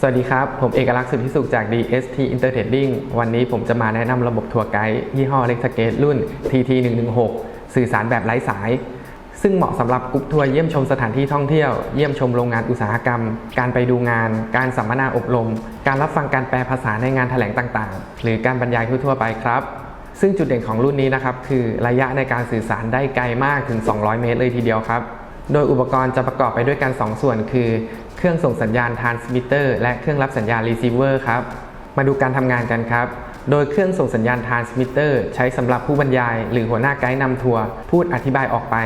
สวัสดีครับ ผมเอกลักษณ์สุทธิสุขจาก DST Intertrading วันนี้ผมจะมาแนะนำระบบทัวร์ไกด์ยี่ห้อเล็กสเกตรุ่น TT 116 สื่อสารแบบไร้สาย ซึ่งเหมาะสำหรับกรุ๊ปทัวร์เยี่ยมชมสถานที่ท่องเที่ยว เยี่ยมชมโรงงานอุตสาหกรรม การไปดูงาน การสัมมนาอบรม การรับฟังการแปลภาษาในงานแถลงต่างๆ หรือการบรรยายทั่วๆไปครับ ซึ่งจุดเด่นของรุ่นนี้นะครับคือระยะในการสื่อสารได้ไกลมากถึง 200 เมตรเลยทีเดียวครับ โดยอุปกรณ์จะประกอบไปด้วยกัน 2 ส่วนคือ เครื่องส่งสัญญาณ transmitter และเครื่องรับสัญญาณ receiver ครับ มาดูการทำงานกันครับ โดยเครื่องส่งสัญญาณ transmitter ใช้สำหรับผู้บรรยาย หรือหัวหน้าไกด์นำทัวร์พูดอธิบายออกไป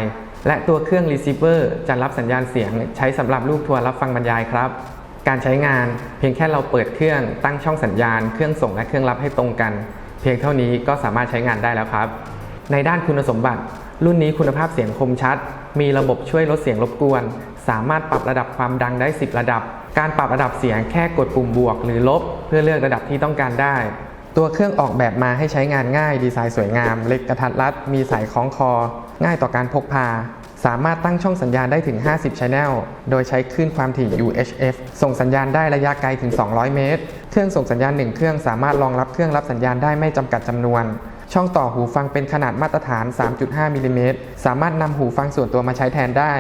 และตัวเครื่อง receiver จะรับสัญญาณเสียง ใช้สำหรับลูกทัวร์รับฟังบรรยายครับ การใช้งาน เพียงแค่เราเปิดเครื่องตั้งช่องสัญญาณ เครื่องส่งและเครื่องรับให้ตรงกัน เพียงเท่านี้ก็สามารถใช้งานได้แล้วครับ ในด้านคุณสมบัติ รุ่นนี้คุณภาพเสียงคมชัด มีระบบช่วยลดเสียงรบกวน สามารถปรับระดับความดังได้ 10 ระดับ การปรับระดับเสียงแค่กดปุ่มบวกหรือลบ เพื่อเลือกระดับที่ต้องการได้ ตัวเครื่องออกแบบมาให้ใช้งานง่าย ดีไซน์สวยงาม เล็กกระทัดรัด มีสายคล้องคอ ง่ายต่อการพกพา สามารถตั้งช่องสัญญาณได้ถึง 50 Channel โดยใช้คลื่นความถี่ UHF ส่งสัญญาณได้ระยะไกลถึง 200 เมตร เครื่องส่งสัญญาณ1เครื่องสามารถรองรับเครื่องรับสัญญาณได้ไม่จำกัดจำนวน ช่องต่อหูฟังเป็นขนาดมาตรฐาน 3.5มิลลิเมตรสามารถนำหูฟังส่วนตัวมาใช้แทนได้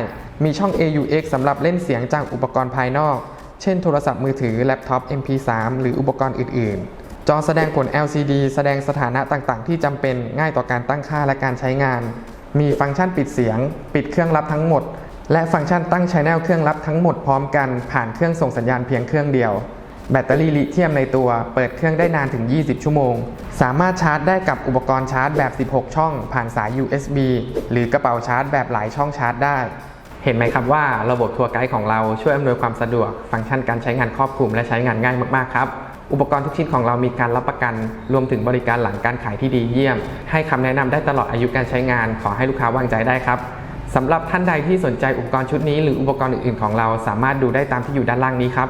มีช่อง AUX สำหรับเล่นเสียงจากอุปกรณ์ภายนอก เช่นโทรศัพท์มือถือ แล็ปท็อป MP3 หรืออุปกรณ์อื่น ๆจอแสดงผล LCD แสดงสถานะต่างๆ ที่จำเป็นง่ายต่อการตั้งค่าและการใช้งาน มีฟังก์ชันปิดเสียง ปิดเครื่องรับทั้งหมด และฟังก์ชันตั้งชแนลเครื่องรับทั้งหมดพร้อมกันผ่านเครื่องส่งสัญญาณเพียงเครื่องเดียว แบตเตอรี่ลิเธียมในตัว เปิดเครื่องได้นานถึง 20 ชั่วโมง สามารถชาร์จได้กับอุปกรณ์ชาร์จแบบ 16 ช่อง ผ่านสาย USB หรือกระเป๋าชาร์จแบบหลายช่องชาร์จได้ เห็นไหมครับว่าระบบทัวร์ไกด์ของเราช่วยอำนวยความสะดวก ฟังก์ชันการใช้งานครอบคลุมและใช้งานง่ายมากๆครับอุปกรณ์ทุกชิ้นของเรามีการรับประกัน รวมถึงบริการหลังการขายที่ดีเยี่ยม ให้คำแนะนำได้ตลอดอายุการใช้งาน ขอให้ลูกค้าวางใจได้ครับสำหรับท่านใดที่สนใจอุปกรณ์ชุดนี้หรืออุปกรณ์อื่นๆของเราสามารถดูได้ตามที่อยู่ด้านล่างนี้ครับ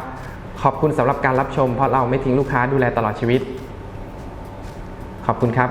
ขอบคุณสำหรับการรับชมเพราะเราไม่ทิ้งลูกค้าดูแลตลอดชีวิต ขอบคุณครับ